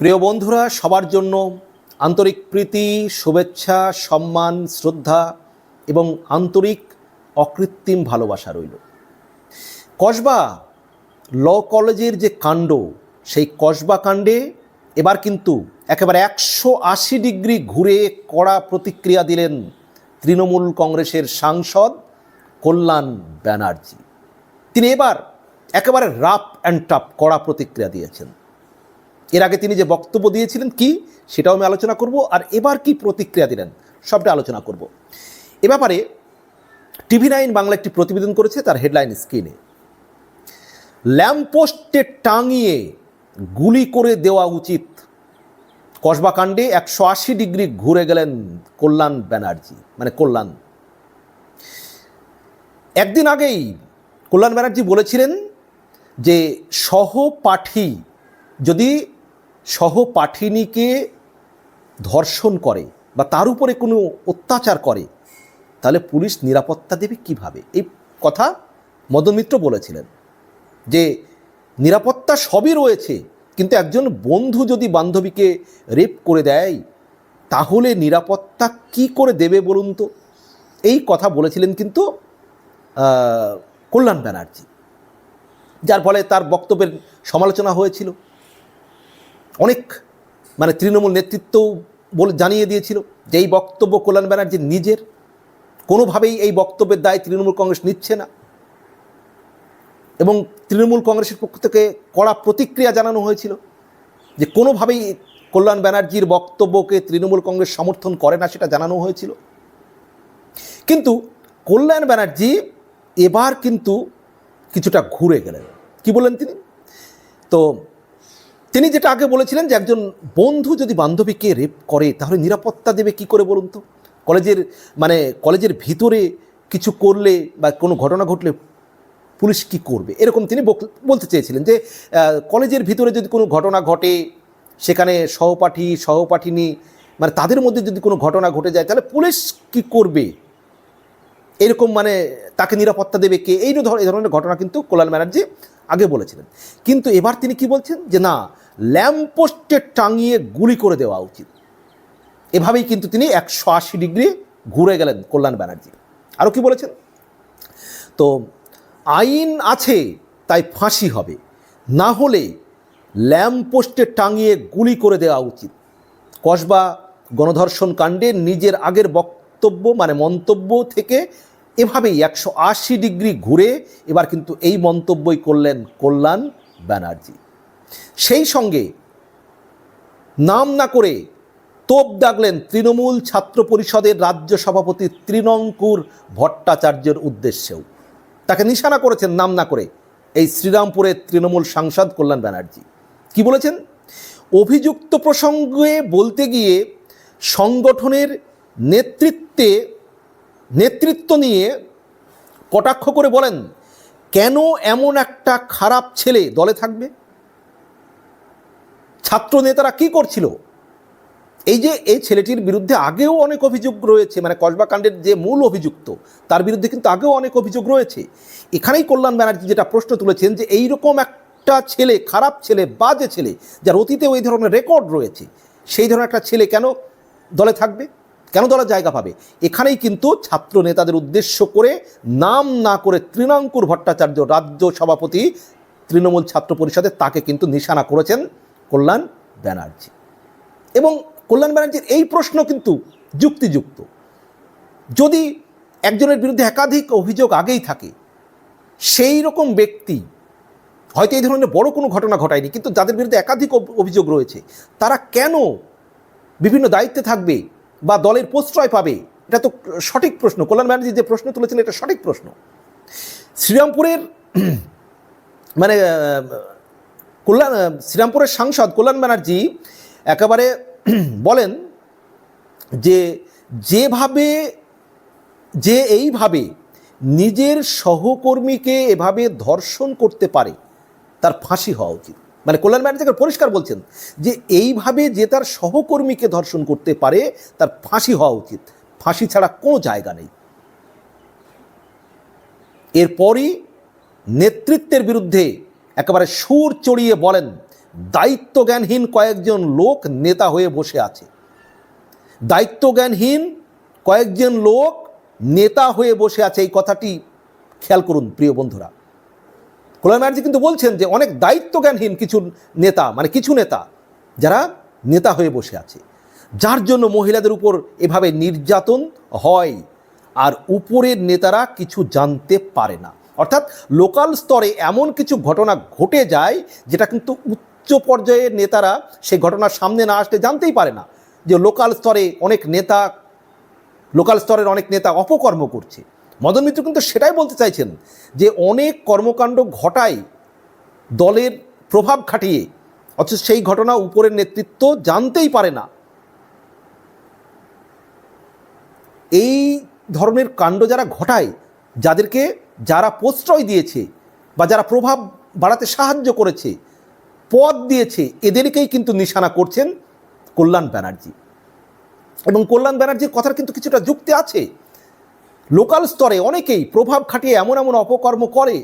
প্রিয় বন্ধুরা, সবার জন্য আন্তরিক প্রীতি, শুভেচ্ছা, সম্মান, শ্রদ্ধা এবং আন্তরিক অকৃত্রিম ভালোবাসা রইল। কসবা ল কলেজের যে কাণ্ড, সেই কসবা কাণ্ডে এবার কিন্তু একেবারে একশো আশি ডিগ্রি ঘুরে কড়া প্রতিক্রিয়া দিলেন তৃণমূল কংগ্রেসের সাংসদ কল্যাণ ব্যানার্জি। তিনি এবার একেবারে রাফ অ্যান্ড টাফ কড়া প্রতিক্রিয়া দিয়েছেন। এর আগে তিনি যে বক্তব্য দিয়েছিলেন কি, সেটাও আমি আলোচনা করব। আর এবার কি প্রতিক্রিয়া দিলেন, সবটা আলোচনা করব। এ ব্যাপারে টিভি নাইন বাংলা একটি প্রতিবেদন করেছে তার হেডলাইন স্ক্রিনে। ল্যাম্পপোস্টে টাঙিয়ে গুলি করে দেওয়া উচিত। কসবা কাণ্ডে একশো আশি ডিগ্রি ঘুরে গেলেন কল্যাণ ব্যানার্জি মানে কল্যাণ। একদিন আগেই কল্যাণ ব্যানার্জি বলেছিলেন যে সহপাঠী যদি সহপাঠিনীকে ধর্ষণ করে বা তার উপরে কোনো অত্যাচার করে, তাহলে পুলিশ নিরাপত্তা দেবে কীভাবে? এই কথা মদন মিত্র বলেছিলেন যে নিরাপত্তা সবই রয়েছে, কিন্তু একজন বন্ধু যদি বান্ধবীকে রেপ করে দেয়, তাহলে নিরাপত্তা কি করে দেবে বলুন তো? এই কথা বলেছিলেন কিন্তু কল্যাণ ব্যানার্জি, যার ফলে তার বক্তব্যের সমালোচনা হয়েছিল। অনেক মানে তৃণমূল নেতৃত্ব বলে জানিয়ে দিয়েছিল যে এই বক্তব্য কল্যাণ ব্যানার্জির নিজের, কোনোভাবেই এই বক্তব্যের দায় তৃণমূল কংগ্রেস নিচ্ছে না। এবং তৃণমূল কংগ্রেসের পক্ষ থেকে কড়া প্রতিক্রিয়া জানানো হয়েছিল যে কোনোভাবেই কল্যাণ ব্যানার্জির বক্তব্যকে তৃণমূল কংগ্রেস সমর্থন করে না সেটা জানানো হয়েছিল। কিন্তু কল্যাণ ব্যানার্জি এবার কিন্তু কিছুটা ঘুরে গেলেন। কি বললেন তিনি? তো তিনি যেটা আগে বলেছিলেন যে একজন বন্ধু যদি বান্ধবীকে রেপ করে, তাহলে নিরাপত্তা দেবে কি করে বলুন তো? কলেজের মানে কলেজের ভিতরে কিছু করলে বা কোনো ঘটনা ঘটলে পুলিশ কি করবে? এরকম তিনি বলতে চেয়েছিলেন যে কলেজের ভিতরে যদি কোনো ঘটনা ঘটে, সেখানে সহপাঠী, সহপাঠিনী মানে তাদের মধ্যে যদি কোনো ঘটনা ঘটে যায়, তাহলে পুলিশ কি করবে? এরকম মানে তাকে নিরাপত্তা দেবে কে? এই ধরনের ঘটনা কিন্তু কল্যাণ ব্যানার্জি আগে বলেছিলেন। কিন্তু এবার তিনি কি বলছেন? যে না ল্যাম্পপোস্টে টাঙিয়ে গুলি করে দেওয়া উচিত। এভাবেই কিন্তু তিনি একশো আশি ডিগ্রি ঘুরে গেলেন কল্যাণ ব্যানার্জি। আরও কি বলেছেন? তো, আইন আছে, তাই ফাঁসি হবে। না হলে ল্যাম্পপোস্টে টাঙিয়ে গুলি করে দেওয়া উচিত। কসবা গণধর্ষণ কাণ্ডে নিজের আগের বক্তব্য মানে মন্তব্য থেকে এভাবেই একশো আশি ডিগ্রি ঘুরে এবার কিন্তু এই মন্তব্যই করলেন কল্যাণ ব্যানার্জি। সেই সঙ্গে নাম না করে তোপ দাগলেন তৃণমূল ছাত্র পরিষদের রাজ্য সভাপতি তৃণঙ্কুর ভট্টাচার্যের উদ্দেশ্যেও। তাকে নিশানা করেছেন নাম না করে এই শ্রীরামপুরের তৃণমূল সাংসদ কল্যাণ ব্যানার্জি। কি বলেছেন? অভিযুক্ত প্রসঙ্গে বলতে গিয়ে সংগঠনের নেতৃত্বে, নেতৃত্ব নিয়ে কটাক্ষ করে বলেন, কেন এমন একটা খারাপ ছেলে দলে থাকবে? ছাত্র নেতারা কি করছিল? এই যে এই ছেলেটির বিরুদ্ধে আগেও অনেক অভিযোগ রয়েছে মানে কসবা কাণ্ডের যে মূল অভিযুক্ত, তার বিরুদ্ধে কিন্তু আগেও অনেক অভিযোগ রয়েছে। এখানেই কল্যাণ ব্যানার্জি যেটা প্রশ্ন তুলেছেন যে এইরকম একটা ছেলে, খারাপ ছেলে বাজে ছেলে, যার অতীতে ওই ধরনের রেকর্ড রয়েছে, সেই ধরনের একটা ছেলে কেন দলে থাকবে? কেন দলে জায়গা পাবে? এখানেই কিন্তু ছাত্র নেতাদের উদ্দেশ্য করে, নাম না করে তৃণাঙ্কুর ভট্টাচার্য রাজ্য সভাপতি তৃণমূল ছাত্র পরিষদে তাকে কিন্তু নিশানা করেছেন। কল্যাণ ব্যানার্জি। এবং কল্যাণ ব্যানার্জির এই প্রশ্ন কিন্তু যুক্তিযুক্ত। যদি একজনের বিরুদ্ধে একাধিক অভিযোগ আগেই থাকে, সেই রকম ব্যক্তি হয়তো এই ধরনের বড় কোনো ঘটনা ঘটায়নি, কিন্তু যাদের বিরুদ্ধে একাধিক অভিযোগ রয়েছে, তারা কেন বিভিন্ন দায়িত্বে থাকবে বা দলের প্রশ্রয় পাবে? এটা তো সঠিক প্রশ্ন। কল্যাণ ব্যানার্জি যে প্রশ্ন তুলেছিলেন, এটা সঠিক প্রশ্ন। শ্রীরামপুরের মানে কল্যাণ শ্রীরামপুরের সাংসদ কল্যাণ ব্যানার্জি একেবারে বলেন যে যেভাবে, যে এইভাবে নিজের সহকর্মীকে এভাবে ধর্ষণ করতে পারে, তার ফাঁসি হওয়া উচিত। মানে কল্যাণ ব্যানার্জি পরিষ্কার বলছেন যে এইভাবে যে তার সহকর্মীকে ধর্ষণ করতে পারে, তার ফাঁসি হওয়া উচিত। ফাঁসি ছাড়া কোনো জায়গা নেই। এরপরই নেতৃত্বের বিরুদ্ধে একেবারে সুর চড়িয়ে বলেন, দায়িত্বজ্ঞানহীন কয়েকজন লোক নেতা হয়ে বসে আছে। দায়িত্বজ্ঞানহীন কয়েকজন লোক নেতা হয়ে বসে আছে। এই কথাটি খেয়াল করুন, প্রিয় বন্ধুরা। কল্যাণ ব্যানার্জি কিন্তু বলছেন যে, অনেক দায়িত্বজ্ঞানহীন কিছু নেতা মানে কিছু নেতা, যারা নেতা হয়ে বসে আছে। যার জন্য মহিলাদের উপর এভাবে নির্যাতন হয়, আর উপরের নেতারা কিছু জানতে পারে না। অর্থাৎ লোকাল স্তরে এমন কিছু ঘটনা ঘটে যায় যেটা কিন্তু উচ্চ পর্যায়ের নেতারা সেই ঘটনার সামনে না আসতে জানতেই পারে না। যে লোকাল স্তরে অনেক নেতা, লোকাল স্তরের অনেক নেতা অপকর্ম করছে। মদন মিত্র কিন্তু সেটাই বলতে চাইছেন যে অনেক কর্মকাণ্ড ঘটায় দলের প্রভাব খাটিয়ে, অথচ সেই ঘটনা উপরের নেতৃত্ব জানতেই পারে না। এই ধরনের কাণ্ড যারা ঘটায়, যাদেরকে যারা প্রশ্রয় দিয়েছে বা যারা প্রভাব বাড়াতে সাহায্য করেছে পদ দিয়েছে, এদেরকেই কিন্তু নিশানা করছেন কল্যাণ ব্যানার্জি। এবং কল্যাণ ব্যানার্জির কথার কিন্তু কিছুটা যুক্তি আছে। লোকাল স্তরে অনেকেই প্রভাব খাটিয়ে এমন এমন অপকর্ম করে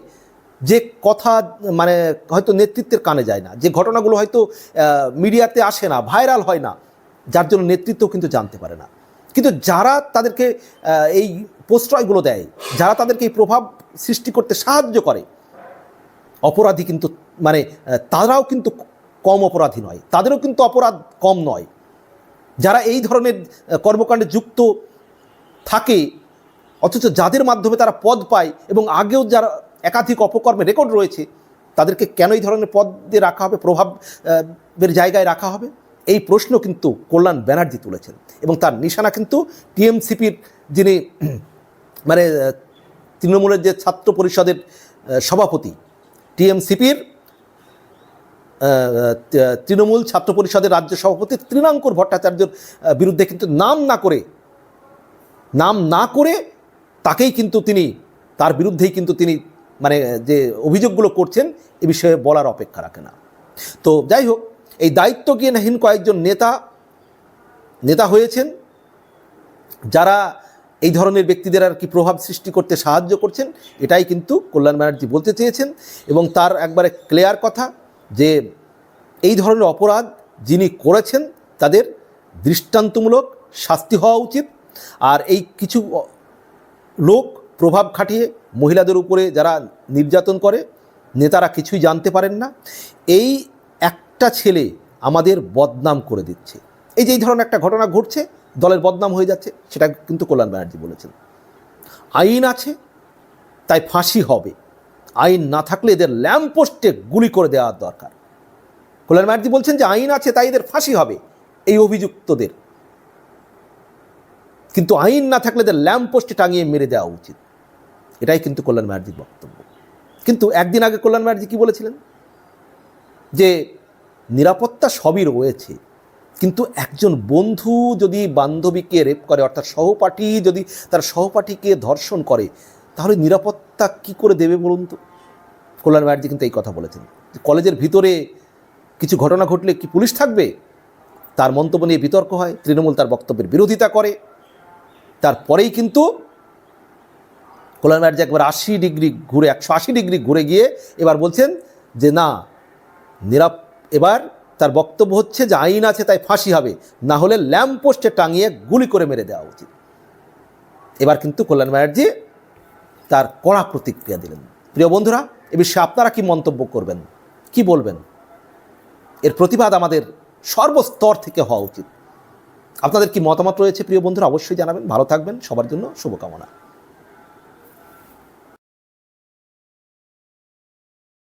যে কথা মানে হয়তো নেতৃত্বের কানে যায় না, যে ঘটনাগুলো হয়তো মিডিয়াতে আসে না, ভাইরাল হয় না, যার জন্য নেতৃত্ব কিন্তু জানতে পারে না। কিন্তু যারা তাদেরকে এই প্রশ্রয়গুলো দেয়, যারা তাদেরকে এই প্রভাব সৃষ্টি করতে সাহায্য করে। অপরাধী কিন্তু মানে তারাও কিন্তু কম অপরাধী নয়। তাদেরও কিন্তু অপরাধ কম নয়। যারা এই ধরনের কর্মকাণ্ডে যুক্ত থাকে, অথচ যাদের মাধ্যমে তারা পদ পায় এবং আগেও যারা একাধিক অপকর্মে রেকর্ড রয়েছে, তাদেরকে কেন এই ধরনের পদে রাখা হবে প্রভাবের জায়গায় রাখা হবে? এই প্রশ্ন কিন্তু কল্যাণ ব্যানার্জি তুলেছেন। এবং তার নিশানা কিন্তু টিএমসিপির যিনি মানে তৃণমূলের যে ছাত্র পরিষদের সভাপতি, টিএমসিপির তৃণমূল ছাত্র পরিষদের রাজ্য সভাপতি তৃণাঙ্কুর ভট্টাচার্যের বিরুদ্ধে কিন্তু নাম না করে, নাম না করে তাকেই কিন্তু তিনি, তার বিরুদ্ধেই কিন্তু তিনি মানে যে অভিযোগগুলো করছেন, এ বিষয়ে বলার অপেক্ষা রাখে না। তো যাই হোক, এই দায়িত্ব দায়িত্বজ্ঞানহীন কয়েকজন নেতা নেতা হয়েছেন, যারা এই ধরনের ব্যক্তিদের আর কি প্রভাব সৃষ্টি করতে সাহায্য করছেন, এটাই কিন্তু কল্যাণ ব্যানার্জি বলতে চেয়েছেন। এবং তার একবারে ক্লিয়ার কথা যে এই ধরনের অপরাধ যিনি করেছেন, তাদের দৃষ্টান্তমূলক শাস্তি হওয়া উচিত। আর এই কিছু লোক প্রভাব খাটিয়ে মহিলাদের উপরে যারা নির্যাতন করে, নেতারা কিছুই জানতে পারেন না। এই একটা ছেলে আমাদের বদনাম করে দিচ্ছে। এই যে এই ধরনের একটা ঘটনা ঘটছে দলের বদনাম হয়ে যাচ্ছে, সেটা কিন্তু কল্যাণ ব্যানার্জি বলেছেন। আইন আছে, তাই ফাঁসি হবে। আইন না থাকলে এদের ল্যাম্পপোস্টে গুলি করে দেওয়ার দরকার। কল্যাণ ব্যানার্জি বলছেন যে আইন আছে, তাই এদের ফাঁসি হবে, এই অভিযুক্তদের। কিন্তু আইন না থাকলে এদের ল্যাম্পপোস্টে টাঙিয়ে মেরে দেওয়া উচিত। এটাই কিন্তু কল্যাণ ব্যানার্জির বক্তব্য। কিন্তু একদিন আগে কল্যাণ ব্যানার্জি কী বলেছিলেন? যে নিরাপত্তা সবই রয়েছে কিন্তু একজন বন্ধু যদি বান্ধবীকে রেপ করে, অর্থাৎ সহপাঠী যদি তার সহপাঠীকে ধর্ষণ করে, তাহলে নিরাপত্তা কি করে দেবে বলুন তো? কল্যাণ ব্যানার্জি কিন্তু এই কথা বলেছেন। কলেজের ভিতরে কিছু ঘটনা ঘটলে কি পুলিশ থাকবে? তার মন্তব্য নিয়ে বিতর্ক হয়, তৃণমূল তার বক্তব্যের বিরোধিতা করে। তারপরেই কিন্তু কল্যাণ ব্যানার্জি একবার আশি ডিগ্রি ঘুরে, একশো আশি ডিগ্রি ঘুরে গিয়ে এবার বলছেন যে না, নিরাপ, এবার তার বক্তব্য হচ্ছে যে আইন আছে, তাই ফাঁসি হবে। না হলে ল্যাম্প পোস্টে টাঙিয়ে গুলি করে মেরে দেওয়া উচিত। এবার কিন্তু কল্যাণ ব্যানার্জি তার কড়া প্রতিক্রিয়া দিলেন। প্রিয় বন্ধুরা, এ বিষয়ে আপনারা কি মন্তব্য করবেন? কি বলবেন? এর প্রতিবাদ আমাদের সর্বস্তর থেকে হওয়া উচিত। আপনাদের কি মতামত রয়েছে প্রিয় বন্ধুরা, অবশ্যই জানাবেন। ভালো থাকবেন। সবার জন্য শুভকামনা।